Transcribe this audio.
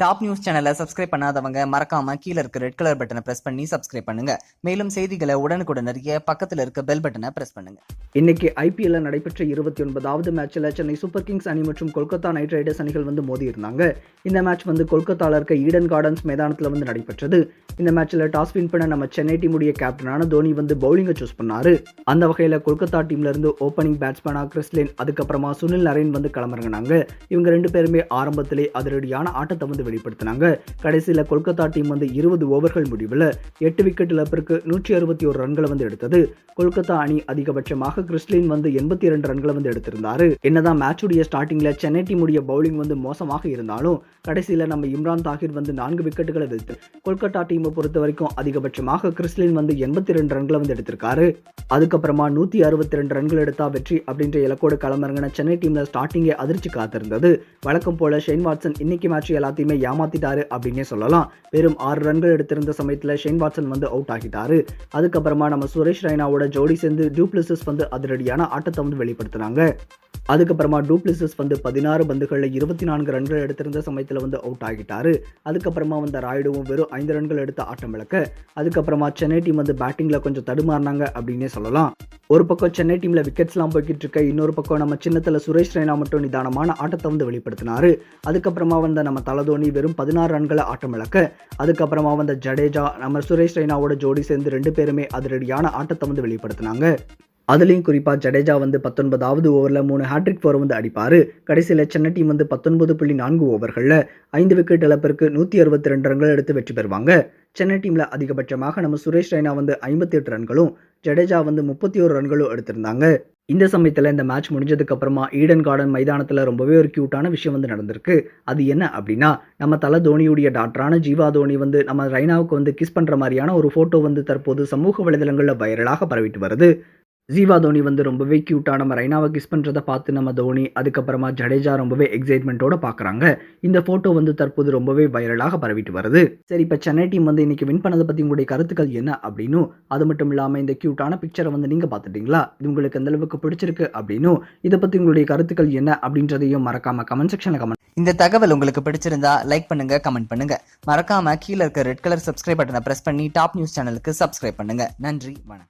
Top news சேனலை subscribe பண்ணாதவங்க மறக்காம கீழ இருக்க ரெட் கலர் பட்டனை பிரஸ் பண்ணி சப்ஸ்கிரைப் பண்ணுங்க. மேலும் செய்திகளை உடனுக்குடன் அறிய பக்கத்தில் இருக்க பெல் பட்டனை பிரஸ் பண்ணுங்க. இன்னைக்கு ஐபிஎல்ல நடைபெற்ற இருபத்தி ஒன்பதாவது மேட்ச்ல சென்னை சூப்பர் கிங்ஸ் அணி மற்றும் கொல்கத்தா நைட் ரைடர்ஸ் அணிகள் வந்து மோதி இருந்தாங்க இந்த மேட்ச் வந்து கொல்கத்தால இருக்க ஈடன் கார்டன்ஸ் மைதானத்தில் வந்து நடைபெற்றது. இந்த மேட்ச்ல டாஸ் வின் பண்ண நம்ம சென்னை டீமுடைய கேப்டனான தோனி வந்து பவுலிங்கை சூஸ் பண்ணாரு. அந்த வகையில் கொல்கத்தா டீம்ல இருந்து ஓப்பனிங் பேட்ஸ்மேனா கிறிஸ்லின் அதுக்கப்புறமா சுனில் நரேன் வந்து கிளம்புறாங்க இவங்க ரெண்டு பேருமே ஆரம்பத்திலே அதிரடியான ஆட்டத்தை வந்து வெளிப்படுத்தினாங்க. கடைசியில் கொல்கத்தா டீம் வந்து இருபது ஓவர்கள் முடிவில் எட்டு விக்கெட் இழப்பிற்கு நூற்றி அறுபத்தி ஒரு ரன்களை வந்து எடுத்தது. கொல்கத்தா அணி அதிகபட்சமாக கிறிஸ்லின் வந்து எண்பத்தி இரண்டு ரன்களை வந்து எடுத்திருந்தாரு. என்னதான் மேட்சுடைய ஸ்டார்டிங்ல சென்னை டீமுடைய பவுலிங் வந்து மோசமாக இருந்தாலும் கடைசியில் நம்ம இம்ரான் தாகிர் வந்து நான்கு விக்கெட்டுகளை வீழ்த்து கொல்கத்தா டீமை பொறுத்த வரைக்கும் அதிகபட்சமாக கிறிஸ்லின் வந்து எண்பத்தி ரெண்டு ரன்களை வந்து எடுத்திருக்காரு. அதுக்கப்புறமா நூற்றி அறுபத்தி ரெண்டு ரன்கள் எடுத்தா வெற்றி அப்படின்ற இலக்கோடு களமிறங்கின சென்னை டீம்ல ஸ்டார்டிங்கே அதிர்ச்சி காத்திருந்தது. வழக்கம் போல ஷெயின் வாட்சன் இன்னைக்கு மேட்ச் எல்லாத்தையுமே ஏமாத்திட்டாரு அப்படின்னே சொல்லலாம். வெறும் ஆறு ரன்கள் எடுத்திருந்த சமயத்தில் ஷெயின் வாட்சன் வந்து அவுட் ஆகிட்டாரு. அதுக்கப்புறமா நம்ம சுரேஷ் ரெய்னாவோட ஜோடி சேர்ந்து டூப்ளிசஸ் வந்து அதிரடியான ஆட்டத்தை வந்து வெளிப்படுத்தினாங்க அதுக்கப்புறமா டூப்ளிசஸ் வந்து பதினாறு பந்துகளில் இருபத்தி நான்கு ரன்கள் எடுத்திருந்த சமயத்தில் வந்து அவுட் ஆகிட்டாரு. அதுக்கப்புறமா வந்த ராய்டுவும் வெறும் ஐந்து ரன்கள் எடுத்து ஆட்டம் இழக்க அதுக்கப்புறமா சென்னை டீம் வந்து பேட்டிங்கில் கொஞ்சம் தடுமாறினாங்க அப்படின்னே சொல்லலாம். ஒரு பக்கம் சென்னை டீமில் விக்கெட்ஸ்லாம் போய்கிட்டு இருக்க இன்னொரு பக்கம் நம்ம சின்னத்தில் சுரேஷ் ரெய்னா மட்டும் நிதானமான ஆட்டத்தை வந்து வெளிப்படுத்தினாரு. அதுக்கப்புறமா வந்த நம்ம தலதோனி வெறும் பதினாறு ரன்களை ஆட்டமிழக்க அதுக்கப்புறமா வந்த ஜடேஜா நம்ம சுரேஷ் ரெய்னாவோட ஜோடி சேர்ந்து ரெண்டு பேருமே அதிரடியான ஆட்டத்தை வந்து வெளிப்படுத்தினாங்க. அதுலேயும் குறிப்பாக ஜடேஜா வந்து பத்தொன்பதாவது ஓவரில் மூணு ஹேட்ரிக் போர் வந்து அடிப்பார். கடைசியில் சென்னை டீம் வந்து பத்தொன்பது புள்ளி நான்கு ஓவர்களில் ஐந்து விக்கெட் இழப்பிற்கு நூற்றி அறுபத்தி ரெண்டு ரன்கள் எடுத்து வெற்றி பெறுவாங்க. சென்னை டீமில் அதிகபட்சமாக நம்ம சுரேஷ் ரெய்னா வந்து ஐம்பத்தி எட்டு ரன்களும் ஜடேஜா வந்து முப்பத்தி ஒரு ரன்களும் எடுத்திருந்தாங்க. இந்த சமயத்தில் இந்த மேட்ச் முடிஞ்சதுக்கு அப்புறமா ஈடன் கார்டன் மைதானத்தில் ரொம்பவே ஒரு க்யூட்டான விஷயம் வந்து நடந்திருக்கு. அது என்ன அப்படின்னா நம்ம தலை தோனியுடைய டாக்டரான ஜீவா தோனி வந்து நம்ம ரெய்னாவுக்கு வந்து கிஸ் பண்ணுற மாதிரியான ஒரு ஃபோட்டோ வந்து தற்போது சமூக வலைதளங்களில் வைரலாக பரவிட்டு வருது. ஜீவா தோனி வந்து ரொம்பவே க்யூட்டாக நம்ம ரைனாவை கிஸ் பண்ணுறதை பார்த்து நம்ம தோனி அதுக்கப்புறமா ஜடேஜா ரொம்பவே எக்ஸைட்மெண்ட்டோட பார்க்குறாங்க. இந்த ஃபோட்டோ வந்து தற்போது ரொம்பவே வைரலாக பரவிட்டு வருது. சரி இப்போ சென்னை டீம் வந்து இன்றைக்கி வின் பண்ணதை பற்றி உங்களுடைய கருத்துக்கள் என்ன அப்படின்னும் அது மட்டும் இல்லாமல் இந்த க்யூட்டான பிக்சரை வந்து நீங்கள் பார்த்துட்டிங்களா? இது உங்களுக்கு எந்த அளவுக்கு பிடிச்சிருக்கு அப்படின்னும் இதை பற்றி உங்களுடைய கருத்துக்கள் என்ன அப்படின்றதையும் மறக்காம கமெண்ட் செக்ஷனில் கமெண்ட் இந்த தகவல் உங்களுக்கு பிடிச்சிருந்தா லைக் பண்ணுங்க கமெண்ட் பண்ணுங்க. மறக்காம கீழே இருக்க ரெட் கலர் சப்ஸ்கிரைப் பட்டனை பிரஸ் பண்ணி டாப் நியூஸ் சேனலுக்கு சப்ஸ்கிரைப் பண்ணுங்க. நன்றி வணக்கம்.